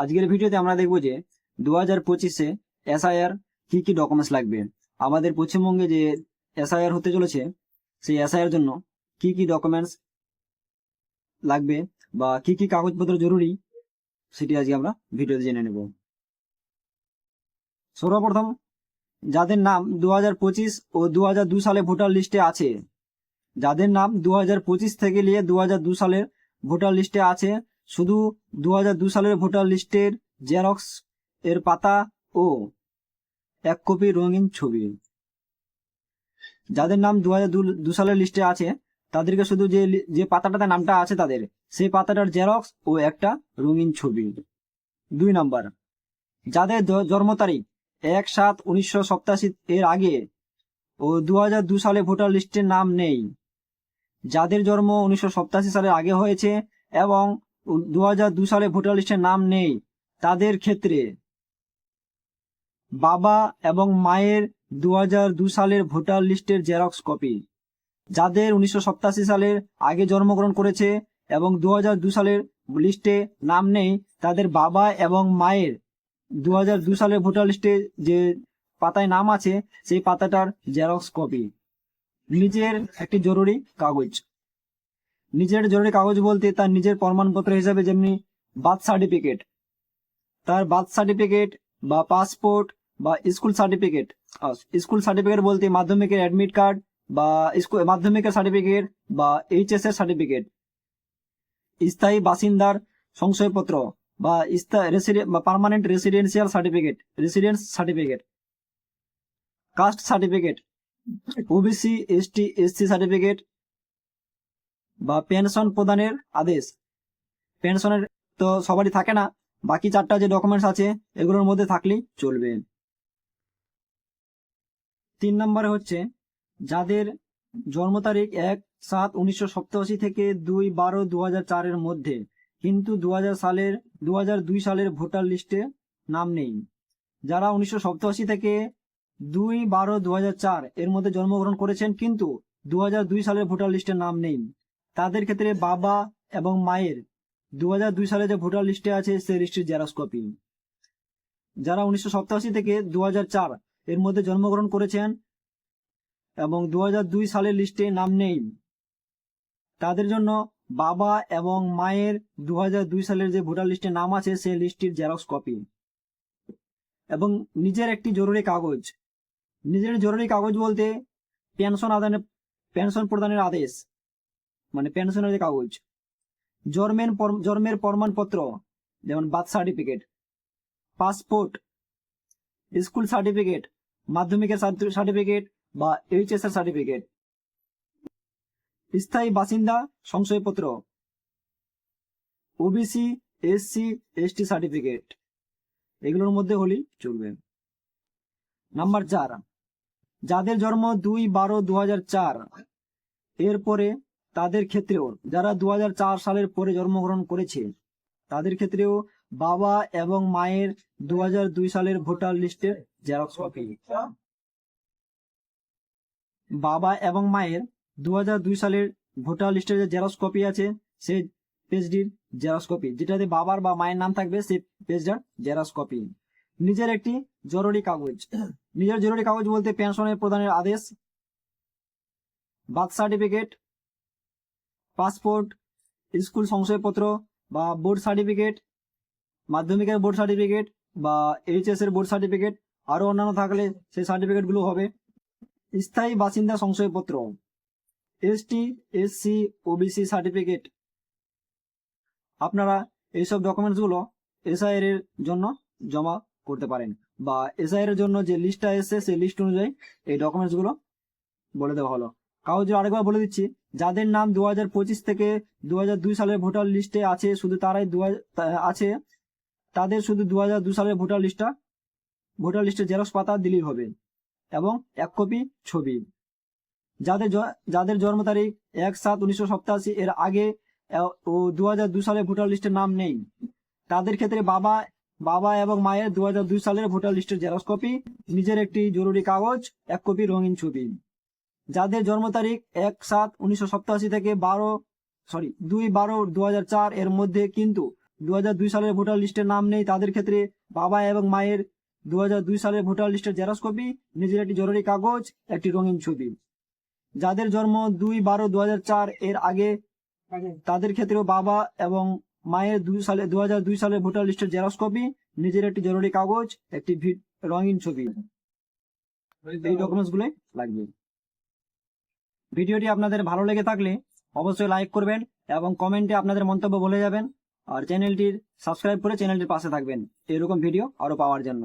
আজকের ভিডিওতে আমরা দেখব যে দু হাজার পঁচিশে এসআইআর কি কি ডকুমেন্টস লাগবে। আমাদের পশ্চিমবঙ্গে যে এসআইআর হতে চলেছে, সেই এসআইআর জন্য কি কি ডকুমেন্টস লাগবে বা কি কি কাগজপত্র জরুরি, সেটি আজকে আমরা ভিডিওতে জেনে নেব। সর্বপ্রথম, যাদের নাম দু হাজার পঁচিশ ও দু সালে ভোটার লিস্টে আছে, যাদের নাম দু হাজার পঁচিশ থেকে নিয়ে দু সালের ভোটার লিস্টে আছে শুধু দু সালের ভোটার লিস্টের জেরক্স এর পাতা ও এক কপি রঙিন ছবি। যাদের নাম দু দু সালের লিস্টে আছে, তাদেরকে শুধু যে যে পাতাটাতে নামটা আছে তাদের, সেই পাতাটার জেরক্স ও একটা রঙিন ছবি। দুই নাম্বার, যাদের জন্ম তারিখ এক সাত উনিশশো এর আগে ও দু সালে ভোটার লিস্টে নাম নেই, যাদের জন্ম উনিশশো সালের আগে হয়েছে এবং দু সালে ভোটার লিস্টে নাম নেই, তাদের ক্ষেত্রে। বাবা এবং মায়ের দু সালের ভোটার লিস্টের জেরক্স কপি, যাদের উনিশশো সালের আগে জন্মগ্রহণ করেছে এবং দু সালের লিস্টে নাম নেই, তাদের বাবা এবং মায়ের দু সালের ভোটার লিস্টে যে পাতায় নাম আছে, সেই পাতাটার জেরক্স কপি। নিজের একটি জরুরি কাগজ। নিজের জরুরি কাগজ বলতে তার নিজের প্রমাণপত্র হিসাবে যেমনি বার্থ সার্টিফিকেট, তার বার্থ সার্টিফিকেট বা পাসপোর্ট বা স্কুল সার্টিফিকেট স্কুল সার্টিফিকেট বলতে মাধ্যমিকের অ্যাডমিট কার্ড বা স্কুল মাধ্যমিকের সার্টিফিকেট বা এইচএস এর সার্টিফিকেট, স্থায়ী বাসিন্দার সংশয়পত্র বা permanent residential certificate, residence certificate, caste certificate, OBC, ST, SC certificate বা পেনশন প্রদানের আদেশ। পেনশনের তো সবারই থাকে না, বাকি চারটা যে ডকুমেন্টস আছে, এগুলোর মধ্যে থাকলেই চলবে। তিন নম্বরে হচ্ছে, যাদের জন্ম তারিখ এক সাত উনিশশো থেকে দুই বারো দু চারের মধ্যে, কিন্তু দু হাজার সালের দু হাজার দুই সালের ভোটার লিস্টে নাম নেই। যারা উনিশশো থেকে দুই বারো দু এর মধ্যে জন্মগ্রহণ করেছেন, কিন্তু দু হাজার দুই সালের ভোটার লিস্টে নাম নেই। তাদের ক্ষেত্রে বাবা এবং মায়ের দু হাজার দুই সালে যে ভোটার লিস্টে আছে সেই লিস্টের জেরক্স কপি। যারা উনিশশো থেকে দু হাজার চার এর মধ্যে জন্মগ্রহণ করেছেন এবং দু হাজার দুই সালের লিস্টে নাম নেই, তাদের জন্য বাবা এবং মায়ের দু হাজার দুই সালের যে ভোটার লিস্টে নাম আছে সেই লিস্টটির জেরক্স কপি। এবং নিজের একটি জরুরি কাগজ, নিজের জরুরি কাগজ বলতে পেনশন আদানের পেনশন প্রদানের আদেশ মানে পেনশনের যে কাগজ। জন্মের জন্মের প্রমাণপত্র, যেমন birth certificate passport school certificate মাধ্যমিকের সার্টিফিকেট বা এইচএস এর সার্টিফিকেট স্থায়ী বাসিন্দা সংশয়পত্র ওবিসি এসসি এসটি সার্টিফিকেট এগুলোর মধ্যে হলেই চলবে। নাম্বার চার, যাদের জন্ম দুই বারো দু হাজার চার, এরপরে তাদের ক্ষেত্রেও, যারা দু হাজার চার সালের পরে জন্মগ্রহণ করেছে, তাদের ক্ষেত্রেও বাবা এবং মায়ের দু হাজার দুই সালের ভোটার লিস্টের জেরক্স কপি। বাবা এবং মায়ের দু হাজার দুই সালের ভোটার লিস্টের যে জেরক্স কপি আছে সেই পেজটির জেরক্স কপি, যেটাতে বাবার বা মায়ের নাম থাকবে সেই পেজটার জেরক্স কপি। নিজের একটি জরুরি কাগজ। নিজের জরুরি কাগজ বলতে পেনশনের প্রদানের আদেশ, বার্থ সার্টিফিকেট পাসপোর্ট, স্কুল সংশয়পত্র বা বোর্ড সার্টিফিকেট, মাধ্যমিকের বোর্ড সার্টিফিকেট বা এইচএস এর বোর্ড সার্টিফিকেট আরও অন্যান্য থাকলে সেই সার্টিফিকেটগুলো হবে। স্থায়ী বাসিন্দা সংশয়পত্র, এসটি, এসসি, ওবিসি সার্টিফিকেট। আপনারা এইসব ডকুমেন্টসগুলো এসআইআর এর জন্য জমা করতে পারেন বা এসআইআর এর জন্য যে লিস্টটা এসছে সেই লিস্ট অনুযায়ী এই ডকুমেন্টসগুলো বলে দেওয়া হলো। কাগজের আরেকবার বলে দিচ্ছি, যাদের নাম দু থেকে দু হাজার দুই সালের ভোটার লিস্টে আছে, শুধু তারাই দু আছে, তাদের শুধু দু সালের ভোটার লিস্টটা, ভোটার লিস্টের জেরক্স পাতা দিলেই হবে। এবং এক কপি ছবি। যাদের যাদের জন্ম তারিখ এক সাত উনিশশো সপ্তাশি, এর আগে ও দু সালে ভোটার লিস্টের নাম নেই। তাদের ক্ষেত্রে বাবা বাবা এবং মায়ের দু হাজার দুই সালের ভোটার লিস্টের জেরক্স কপি, নিজের একটি জরুরি কাগজ, এক কপি রঙিন ছবি। যাদের জন্ম তারিখ এক সাত উনিশশো থেকে বারো সরি দুই বারো দু এর মধ্যে কিন্তু দু দুই সালের ভোটার লিস্টের নাম নেই। তাদের ক্ষেত্রে বাবা এবং মায়ের দু দুই সালের ভোটার লিস্টের জেরক্স কপি নিজের একটি জরুরি কাগজ, একটি রঙিন ছবি। যাদের জন্ম দুই বারো দু এর আগে, তাদের ক্ষেত্রেও বাবা এবং মায়ের দুই সালে দু দুই সালের ভোটার লিস্টের জেরক্স কপি নিজের একটি জরুরি কাগজ, একটি রঙিন ছবি। এই ডকুমেন্টসগুলো লাগবে। ভিডিওটি আপনাদের ভালো লেগে থাকলে অবশ্যই লাইক করবেন এবং কমেন্টে আপনাদের মন্তব্য বলে যাবেন। আর চ্যানেলটির সাবস্ক্রাইব করে চ্যানেলটির পাশে থাকবেন। এরকম ভিডিও আরও পাওয়ার জন্য।